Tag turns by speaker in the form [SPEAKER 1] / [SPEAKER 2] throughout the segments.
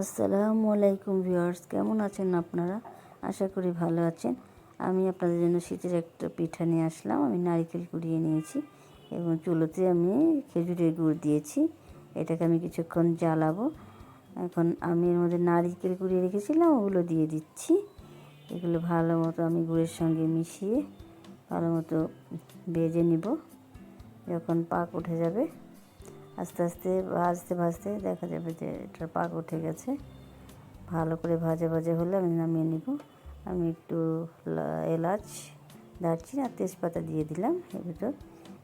[SPEAKER 1] আসসালামু আলাইকুম ভিউয়ার্স, কেমন আছেন আপনারা? আশা করি ভালো আছেন। আমি আপনাদের জন্য শীতের একটা পিঠা নিয়ে আসলাম। আমি নারিকেল কুড়িয়ে নিয়েছি এবং চুলোতে আমি খেজুরের গুড় দিয়েছি। এটাকে আমি কিছুক্ষণ জ্বালাবো। এখন আমি এর মধ্যে নারিকেল কুড়িয়ে রেখেছিলাম, ওগুলো দিয়ে দিচ্ছি। এগুলো ভালো মতো আমি গুড়ের সঙ্গে মিশিয়ে ভালো মতো ভেজে নিব। যখন পাক উঠে যাবে আস্তে আস্তে, ভাজতে ভাজতে দেখা যাবে যে এটার পাক উঠে গেছে। ভালো করে ভাজা ভাজা হলে আমি নামিয়ে নিব। আমি একটু এলাচ, দারচিনি আর তেজপাতা দিয়ে দিলাম এর ভিতর।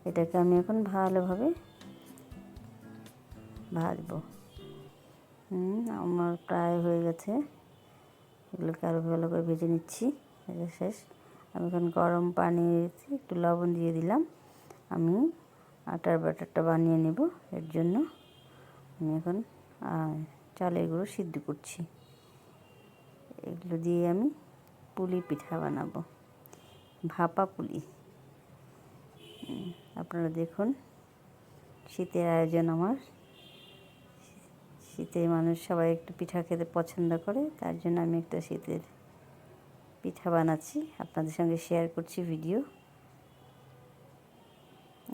[SPEAKER 1] এটাকে আমি এখন ভালোভাবে ভাজবো। আমার প্রায় হয়ে গেছে। এগুলোকে আরও ভালো করে ভেজে নিচ্ছি। শেষ। আমি এখন গরম পানিতে একটু লবণ দিয়ে দিলাম। আমি আটার ব্যাটারটা বানিয়ে নেব এর জন্য। আমি এখন চালের গুঁড়ো সিদ্ধ করছি। এগুলো দিয়ে আমি পুলি পিঠা বানাবো। ভাপা পুলি। আপনারা দেখুন, শীতের আয়োজন আমার। শীতে মানুষ সবাই একটু পিঠা খেতে পছন্দ করে, তার জন্য আমি একটা শীতের পিঠা বানাচ্ছি। আপনাদের সঙ্গে শেয়ার করছি ভিডিও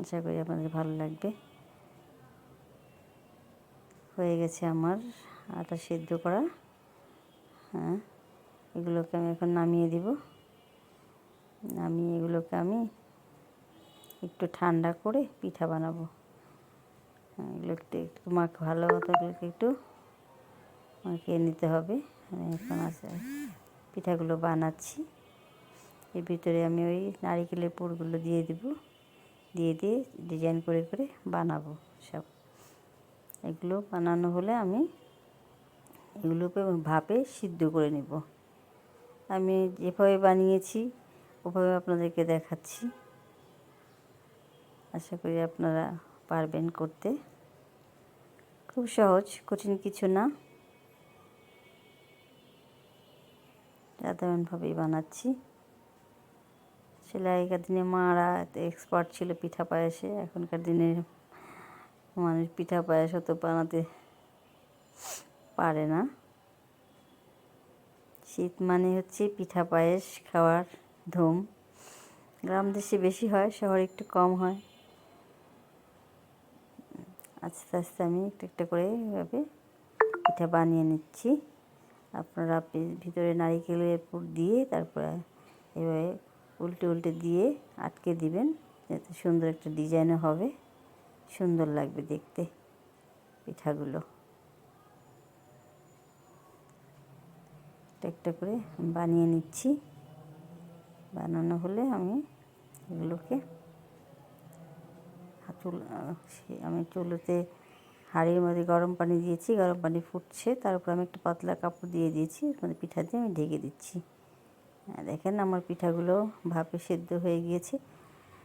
[SPEAKER 1] আশা করি আপনাদের ভালো লাগবে। হয়ে গেছে আমার আটা সেদ্ধ করা। হ্যাঁ এগুলোকে আমি এখন নামিয়ে দিব। নামিয়ে এগুলোকে আমি একটু ঠান্ডা করে পিঠা বানাবো। হ্যাঁ, এগুলোকে একটু মাখ ভালো মতো এগুলোকে একটু মাখিয়ে নিতে হবে। আমি এখন আছে পিঠাগুলো বানাচ্ছি। এর ভিতরে আমি ওই নারিকেলের পুরগুলো দিয়ে দিব। দিয়ে দিয়ে ডিজাইন করে করে বানাবো সব। এগুলো বানানো হলে আমি এগুলোকে ভাপে সিদ্ধ করে নেব। আমি যেভাবে বানিয়েছি, ওভাবে আপনাদেরকে দেখাচ্ছি। আশা করি আপনারা পারবেন করতে। খুব সহজ, কঠিন কিছু না। সাধারণভাবেই বানাচ্ছি। আসলে আগেকার দিনে মারা এক্সপার্ট ছিল পিঠা পায়েসে। এখনকার দিনে মানুষ পিঠা পায়েস অত বানাতে পারে না। শীত মানে হচ্ছে পিঠা পায়েস খাওয়ার ধুম। গ্রাম দেশে বেশি হয়, শহরে একটু কম হয়। আস্তে আস্তে আমি একটু একটা করে এভাবে পিঠা বানিয়ে নিচ্ছি। আপনারা ভিতরে নারিকেলের পুর দিয়ে তারপরে এভাবে উল্টে উল্টে দিয়ে আটকে দিবেন, যাতে সুন্দর একটা ডিজাইনও হবে। সুন্দর লাগবে দেখতে পিঠাগুলো। একটা করে বানিয়ে নিচ্ছি। বানানো হলে আমি এগুলোকে চুল আমি চুলোতে হাঁড়ির মধ্যে গরম পানি দিয়েছি, গরম পানি ফুটছে, তারপর আমি একটা পাতলা কাপড় দিয়ে দিয়েছি মধ্যে পিঠা দিয়ে আমি ঢেকে দিচ্ছি। দেখেন আমার পিঠাগুলো ভাপে সেদ্ধ হয়ে গিয়েছে।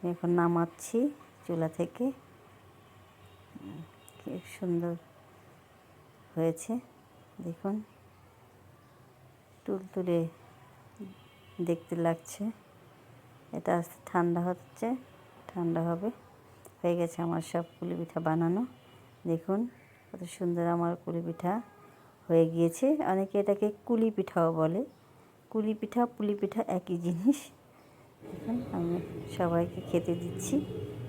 [SPEAKER 1] এখন নামাচ্ছি চুলা থেকে। কি সুন্দর হয়েছে। দেখুন, তুলতুলে দেখতে লাগছে। এটা আস্তে ঠান্ডা হচ্ছে, ঠান্ডা হবে। হয়ে গেছে আমার সব পুলি পিঠা বানানো। দেখুন, কত সুন্দর আমার পুলি পিঠা হয়ে গিয়েছে। অনেকে এটাকে কুলি পিঠাও বলে। কুলি পিঠা, পুলি পিঠা একই জিনিস। দেখুন আমি সবাইকে খেতে দিচ্ছি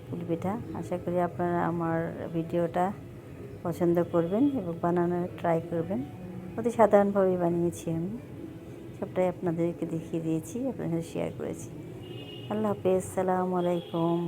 [SPEAKER 1] পুলি পিঠা। আশা করি আপনারা আমার ভিডিওটা পছন্দ করবেন এবং বানানোর ট্রাই করবেন। অতি সাধারণভাবেই বানিয়েছি আমি। সবটাই আপনাদেরকে দেখিয়ে দিয়েছি, আপনাদের শেয়ার করেছি। আল্লাহ হাফেজ, সালামু আলাইকুম।